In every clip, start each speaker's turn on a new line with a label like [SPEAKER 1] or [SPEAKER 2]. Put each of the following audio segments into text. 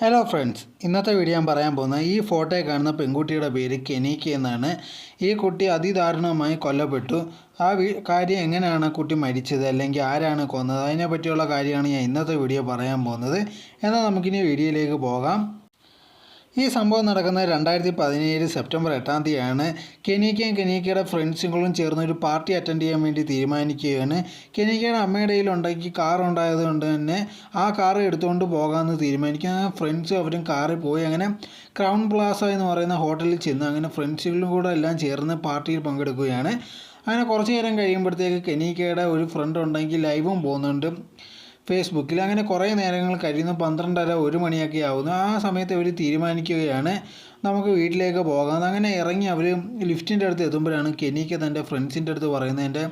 [SPEAKER 1] Hello friends ഇന്നത്തെ video ഞാൻ പറയാൻ പോകുന്നത് ഈ ഫോട്ടോ കാണുന്ന പെൺകുട്ടിയുടെ പേര് കെനീക്ക് എന്നാണ്. ഈ കുട്ടി അതിദാരുണമായി കൊല്ലപ്പെട്ടു. ആ കാര്യം എങ്ങനെയാണ് കുട്ടി മരിച്ചത് അല്ലെങ്കിൽ ആരാണ് കൊന്നത്? അതിനെപ്പറ്റിയുള്ള കാര്യമാണ് ഞാൻ ഇന്നത്തെ വീഡിയോ പറയാൻ പോകുന്നത്. എന്നാൽ നമുക്കിനി വീഡിയോയിലേക്ക് പോകാം. ഈ സംഭവം നടക്കുന്നത് രണ്ടായിരത്തി പതിനേഴ് സെപ്റ്റംബർ എട്ടാം തീയതിയാണ് കെനീക്കയും കെനീക്കയുടെ ഫ്രണ്ട്സുകളും ചേർന്ന് ഒരു പാർട്ടി അറ്റൻഡ് ചെയ്യാൻ വേണ്ടി തീരുമാനിക്കുകയാണ്. കെനീക്കയുടെ അമ്മയുടെ കയ്യിലുണ്ടെങ്കിൽ കാർ ഉണ്ടായതുകൊണ്ട് തന്നെ ആ കാർ എടുത്തുകൊണ്ട് പോകാമെന്ന് തീരുമാനിക്കും. അങ്ങനെ ഫ്രണ്ട്സും അവരും കാറിൽ പോയി അങ്ങനെ ക്രൗൺ പ്ലാസ എന്ന് പറയുന്ന ഹോട്ടലിൽ ചെന്ന് അങ്ങനെ ഫ്രണ്ട്സുകളും കൂടെ എല്ലാം ചേർന്ന് പാർട്ടിയിൽ പങ്കെടുക്കുകയാണ്. അങ്ങനെ കുറച്ച് നേരം കഴിയുമ്പോഴത്തേക്ക് കെനീക്കയുടെ ഒരു ഫ്രണ്ട് ഉണ്ടെങ്കിൽ ലൈവും പോകുന്നുണ്ട്. ഫേസ്ബുക്കിൽ അങ്ങനെ കുറേ നേരങ്ങൾ കഴിയുന്നു പന്ത്രണ്ടര ഒരു മണിയൊക്കെ ആവുന്നു. ആ സമയത്ത് അവർ തീരുമാനിക്കുകയാണ് നമുക്ക് വീട്ടിലേക്ക് പോകാം. അങ്ങനെ ഇറങ്ങി അവർ ലിഫ്റ്റിന്റെ അടുത്ത് എത്തുമ്പോഴാണ് കെനിക്ക് തന്റെ ഫ്രണ്ട്സിന്റെ അടുത്ത് പറയുന്നത് എന്റെ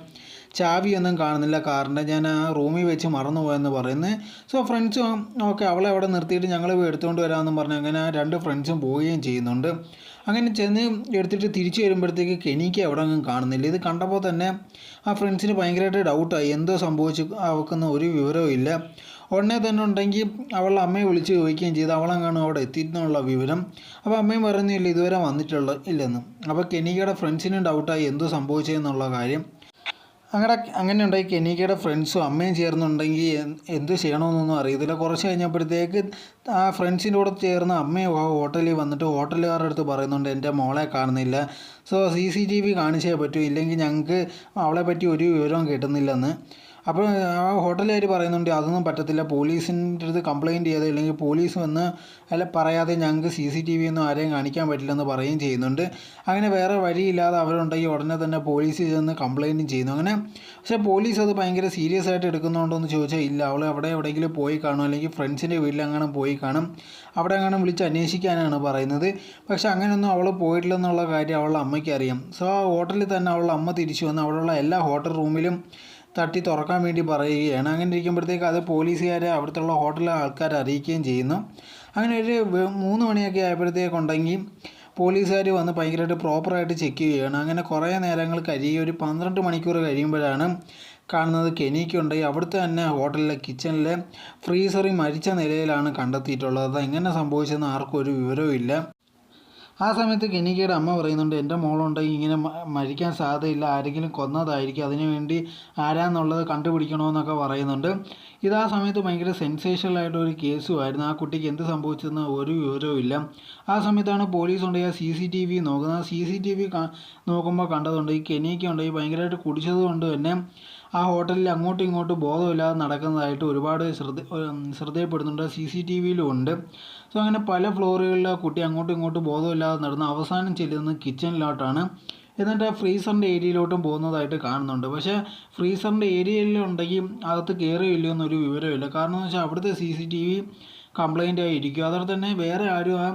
[SPEAKER 1] ചാവിയൊന്നും കാണുന്നില്ല കാറിന്റെ ഞാൻ ആ റൂമിൽ വെച്ച് മറന്നുപോയെന്ന് പറയുന്നത്. സോ ഫ്രണ്ട്സും ഓക്കെ അവളെ അവിടെ നിർത്തിയിട്ട് ഞങ്ങൾ എടുത്തുകൊണ്ട് വരാമെന്ന് പറഞ്ഞ് അങ്ങനെ രണ്ട് ഫ്രണ്ട്സും പോവുകയും ചെയ്യുന്നുണ്ട്. അങ്ങനെ ചെന്ന് എടുത്തിട്ട് തിരിച്ചു വരുമ്പോഴത്തേക്ക് കെനിക്ക് അവിടെ ഒന്നും കാണുന്നില്ല. ഇത് കണ്ടപ്പോൾ തന്നെ ആ ഫ്രണ്ട്സിന് ഭയങ്കരമായിട്ട് ഡൗട്ടായി എന്തോ സംഭവിച്ചു? അവൾക്കൊന്നും ഒരു വിവരവും ഇല്ല. ഉടനെ തന്നെ ഉണ്ടെങ്കിൽ അവളുടെ അമ്മയെ വിളിച്ച് ചോദിക്കുകയും ചെയ്ത്. അവളങ്ങാണ് അവിടെ എത്തിയെന്നുള്ള വിവരം. അപ്പോൾ അമ്മയും പറയുന്നില്ല ഇതുവരെ വന്നിട്ടുള്ള ഇല്ലെന്ന്. അപ്പോൾ കെനിക്കയുടെ ഫ്രണ്ട്സിനും ഡൗട്ടായി എന്തോ സംഭവിച്ചതെന്നുള്ള കാര്യം. അങ്ങനെ അങ്ങനെ ഉണ്ടായി കെനിക്കയുടെ ഫ്രണ്ട്സും അമ്മയും ചേർന്നുണ്ടെങ്കിൽ എന്ത് ചെയ്യണമെന്നൊന്നും അറിയത്തില്ല. കുറച്ച് കഴിഞ്ഞപ്പോഴത്തേക്ക് ആ ഫ്രണ്ട്സിന്റെ കൂടെ ചേർന്ന അമ്മയും ആ ഹോട്ടലിൽ വന്നിട്ട് ഹോട്ടലുകാരുടെ അടുത്ത് പറയുന്നുണ്ട് എന്റെ മോളെ കാണുന്നില്ല. So C C T V കാണിച്ചേ പറ്റൂ. ഇല്ലെങ്കിൽ ഞങ്ങൾക്ക് അവളെ പറ്റി ഒരു വിവരവും കിട്ടുന്നില്ലെന്ന്. അപ്പോൾ ആ ഹോട്ടലുകാർ പറയുന്നുണ്ട് അതൊന്നും പറ്റത്തില്ല. പോലീസിന്റെ അടുത്ത് കംപ്ലയിന്റ് ചെയ്ത് അല്ലെങ്കിൽ പോലീസ് വന്ന് അല്ല പറയാതെ ഞങ്ങൾക്ക് സി സി ടി വി ഒന്നും ആരെയും കാണിക്കാൻ പറ്റില്ലെന്ന് പറയുകയും ചെയ്യുന്നുണ്ട്. അങ്ങനെ വേറെ വഴിയില്ലാതെ അവരുണ്ടെങ്കിൽ ഉടനെ തന്നെ പോലീസിൽ ചെന്ന് കംപ്ലയിന്റും ചെയ്യുന്നു. അങ്ങനെ പക്ഷേ പോലീസ് അത് ഭയങ്കര സീരിയസ് ആയിട്ട് എടുക്കുന്നുണ്ടോ എന്ന് ചോദിച്ചാൽ ഇല്ല. അവൾ അവിടെ എവിടെയെങ്കിലും പോയി കാണും. അല്ലെങ്കിൽ ഫ്രണ്ട്സിന്റെ വീട്ടിലെങ്ങാനും പോയി കാണും. അവിടെ എങ്ങാനും വിളിച്ച് അന്വേഷിക്കാനാണ് പറയുന്നത്. പക്ഷേ അങ്ങനെയൊന്നും അവൾ പോയിട്ടില്ലെന്നുള്ള കാര്യം അവളുടെ അമ്മയ്ക്ക് അറിയാം. സോ ആ ഹോട്ടലിൽ തന്നെ അവളുടെ അമ്മ തിരിച്ചു വന്ന് അവിടെയുള്ള എല്ലാ ഹോട്ടൽ റൂമിലും തട്ടി തുറക്കാൻ വേണ്ടി പറയുകയാണ്. അങ്ങനെ ഇരിക്കുമ്പോഴത്തേക്ക് അത് പോലീസുകാരെ അവിടുത്തെ ഹോട്ടലിലെ ആൾക്കാർ അറിയിക്കുകയും ചെയ്യുന്നു. അങ്ങനെ ഒരു മൂന്ന് മണിയൊക്കെ ആയപ്പോഴത്തേക്കുണ്ടെങ്കിൽ പോലീസുകാർ വന്ന് ഭയങ്കരമായിട്ട് പ്രോപ്പറായിട്ട് ചെക്ക് ചെയ്യുകയാണ്. അങ്ങനെ കുറേ നേരങ്ങൾ കഴിയും ഒരു പന്ത്രണ്ട് മണിക്കൂർ കഴിയുമ്പോഴാണ് കാണുന്നത് കെനിക്കുണ്ടെങ്കിൽ അവിടുത്തെ തന്നെ ഹോട്ടലിലെ കിച്ചണിലെ ഫ്രീസറിൽ മരിച്ച നിലയിലാണ് കണ്ടെത്തിയിട്ടുള്ളത്. അത് എങ്ങനെ സംഭവിച്ചെന്ന് ആർക്കും ഒരു വിവരവും ഇല്ല ആ സമയത്ത് കെനിക്കയുടെ അമ്മ പറയുന്നുണ്ട് എന്റെ മോളുണ്ടെങ്കിൽ ഇങ്ങനെ മരിക്കാൻ സാധ്യതയില്ല. ആരെങ്കിലും കൊന്നതായിരിക്കും. അതിനുവേണ്ടി ആരാന്നുള്ളത് കണ്ടുപിടിക്കണമെന്നൊക്കെ പറയുന്നുണ്ട്. ഇത് ആ സമയത്ത് ഭയങ്കര സെൻസേഷണൽ ആയിട്ട് ഒരു കേസുമായിരുന്നു ആ കുട്ടിക്ക് എന്ത് സംഭവിച്ചതെന്ന് ഒരു വിവരവും ഇല്ല. ആ സമയത്താണ് പോലീസ് ഉണ്ടെങ്കിൽ ആ സി സി ടി വി നോക്കുന്നത്. സി സി ടി വി നോക്കുമ്പോൾ കണ്ടതുണ്ട്. ഈ കെനിക്ക് ഉണ്ടെങ്കിൽ ഭയങ്കരമായിട്ട് കുടിച്ചത് കൊണ്ട് തന്നെ ആ ഹോട്ടലിൽ അങ്ങോട്ടും ഇങ്ങോട്ടും ബോധമില്ലാതെ നടക്കുന്നതായിട്ട് ഒരുപാട് ശ്രദ്ധ ശ്രദ്ധയപ്പെടുന്നുണ്ട്. സി സി ടി വിയിലും ഉണ്ട്. സോ അങ്ങനെ പല ഫ്ലോറുകളിൽ ആ കുട്ടി അങ്ങോട്ടും ഇങ്ങോട്ടും ബോധമില്ലാതെ നടന്ന് അവസാനം ചെല്ലുന്നത് കിച്ചണിലോട്ടാണ് എന്നിട്ട് ഫ്രീസറിന്റെ ഏരിയയിലോട്ടും പോകുന്നതായിട്ട് കാണുന്നുണ്ട്. പക്ഷേ ഫ്രീസറിന്റെ ഏരിയയിലുണ്ടെങ്കിൽ അകത്ത് കയറിയില്ല എന്നൊരു വിവരമില്ല. കാരണം എന്ന് വെച്ചാൽ അവിടുത്തെ C C T V complaint ആയിരിക്കും അതുപോലെ തന്നെ വേറെ ആരും ആ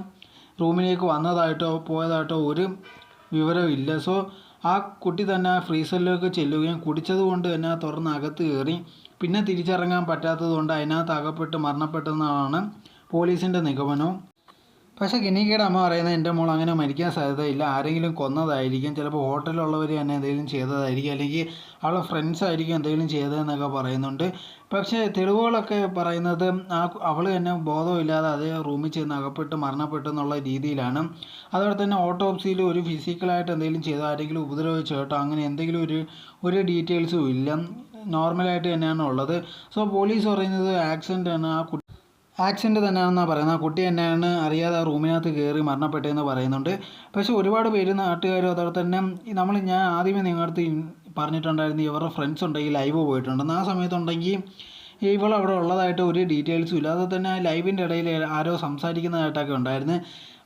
[SPEAKER 1] റൂമിലേക്ക് വന്നതായിട്ടോ പോയതായിട്ടോ ഒരു വിവരമില്ല. സോ ആ കുട്ടി തന്നെ ആ ഫ്രീസറിലേക്ക് ചെല്ലുകയും കുടിച്ചത് കൊണ്ട് തന്നെ തുറന്ന് അകത്ത് കയറി പിന്നെ തിരിച്ചിറങ്ങാൻ പറ്റാത്തത് കൊണ്ട് അതിനകത്ത് അകപ്പെട്ട് മരണപ്പെട്ടെന്നാണ് പോലീസിന്റെ നിഗമനവും? പക്ഷേ ഗിനികയുടെ അമ്മ പറയുന്നത് എന്റെ മോൾ അങ്ങനെ മരിക്കാൻ സാധ്യതയില്ല. ആരെങ്കിലും കൊന്നതായിരിക്കും. ചിലപ്പോൾ ഹോട്ടലിലുള്ളവർ തന്നെ എന്തെങ്കിലും ചെയ്തതായിരിക്കും. അല്ലെങ്കിൽ അവളെ ഫ്രണ്ട്സ് ആയിരിക്കും എന്തെങ്കിലും ചെയ്തതെന്നൊക്കെ പറയുന്നുണ്ട്. പക്ഷേ തെളിവുകളൊക്കെ പറയുന്നത് ആ അവൾ തന്നെ ബോധമില്ലാതെ അതേ റൂമിൽ ചെന്ന് അകപ്പെട്ട് മരണപ്പെട്ടു എന്നുള്ള രീതിയിലാണ്. അതുപോലെ തന്നെ ഓട്ടോപ്സിയിൽ ഒരു ഫിസിക്കലായിട്ട് എന്തെങ്കിലും ചെയ്തോ ആരെങ്കിലും ഉപദ്രവിച്ചോ കേട്ടോ? അങ്ങനെ എന്തെങ്കിലും ഒരു ഒരു ഡീറ്റെയിൽസും ഇല്ല. നോർമലായിട്ട് തന്നെയാണ് ഉള്ളത് സോ പോലീസ് പറയുന്നത് ആക്സിഡന്റ് ആണ്. ആ ആക്സിഡന്റ് തന്നെയാണെന്നാണ് പറയുന്നത്. ആ കുട്ടി തന്നെയാണ് അറിയാതെ ആ റൂമിനകത്ത് കയറി മരണപ്പെട്ടതെന്ന് പറയുന്നുണ്ട്. പക്ഷേ ഒരുപാട് പേര് നാട്ടുകാരും അതോടെ തന്നെ നമ്മൾ ഞാൻ ആദ്യമേ നിങ്ങളടുത്ത് പറഞ്ഞിട്ടുണ്ടായിരുന്നു ഇവരുടെ ഫ്രണ്ട്സ് ഉണ്ടെങ്കിൽ ലൈവ് പോയിട്ടുണ്ടെന്ന് ആ സമയത്തുണ്ടെങ്കിൽ ഇവൾ അവിടെ ഉള്ളതായിട്ട് ഒരു ഡീറ്റെയിൽസും ഇല്ല. തന്നെ ലൈവിന്റെ ഇടയിൽ ആരോ സംസാരിക്കുന്നതായിട്ടൊക്കെ ഉണ്ടായിരുന്നു.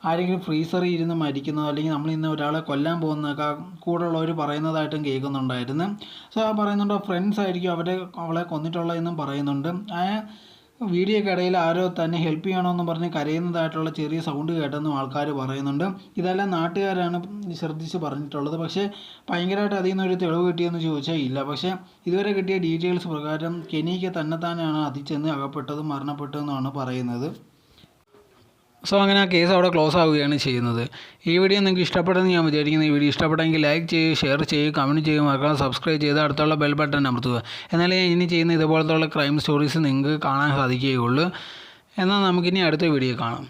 [SPEAKER 1] ആരെങ്കിലും ഫ്രീസറിൽ ഇരുന്ന് മരിക്കുന്നതോ അല്ലെങ്കിൽ നമ്മൾ ഇന്ന് ഒരാളെ കൊല്ലാൻ പോകുന്നതൊക്കെ കൂടെ ഉള്ളവർ പറയുന്നതായിട്ടും കേൾക്കുന്നുണ്ടായിരുന്നു. സോ ആ പറയുന്നുണ്ട് ഫ്രണ്ട്സ് ആയിരിക്കും അവരെ അവളെ കൊന്നിട്ടുള്ളതെന്നും പറയുന്നുണ്ട്. ആ വീഡിയോയ്ക്ക് കടയിൽ ആരോ തന്നെ ഹെൽപ്പ് ചെയ്യണമെന്ന് പറഞ്ഞ് കരയുന്നതായിട്ടുള്ള ചെറിയ സൗണ്ട് കേട്ടെന്നും ആൾക്കാർ പറയുന്നുണ്ട്. ഇതെല്ലാം നാട്ടുകാരാണ് ശ്രദ്ധിച്ച് പറഞ്ഞിട്ടുള്ളത്. പക്ഷേ ഭയങ്കരമായിട്ട് അതിൽ നിന്നൊരു തെളിവ് കിട്ടിയെന്ന് ചോദിച്ചാൽ ഇല്ല. പക്ഷേ ഇതുവരെ കിട്ടിയ ഡീറ്റെയിൽസ് പ്രകാരം കെനിക്ക് തന്നെത്താനാണ് അതിൽ ചെന്ന് അകപ്പെട്ടതും മരണപ്പെട്ടതെന്നാണ് പറയുന്നത്. സോ അങ്ങനെ ആ കേസ് അവിടെ ക്ലോസ് ആവുകയാണ് ചെയ്യുന്നത്. ഈ വീഡിയോ നിങ്ങൾക്ക് ഇഷ്ടപ്പെട്ടെന്ന് ഞാൻ വിചാരിക്കുന്നു. ഈ വീഡിയോ ഇഷ്ടപ്പെട്ടെങ്കിൽ ലൈക്ക് ചെയ്യുക ഷെയർ ചെയ്യുക കമന്റ് ചെയ്യുക മറക്കാതെ സബ്സ്ക്രൈബ് ചെയ്ത് അടുത്തുള്ള ബെൽ ബട്ടൺ അമർത്തുക. എന്നാലേ ഇനി ചെയ്യുന്ന ഇതുപോലത്തുള്ള ക്രൈം സ്റ്റോറീസ് നിങ്ങൾക്ക് കാണാൻ സാധിക്കുകയുള്ളൂ. എന്നാൽ നമുക്കിനി അടുത്ത വീഡിയോ കാണാം.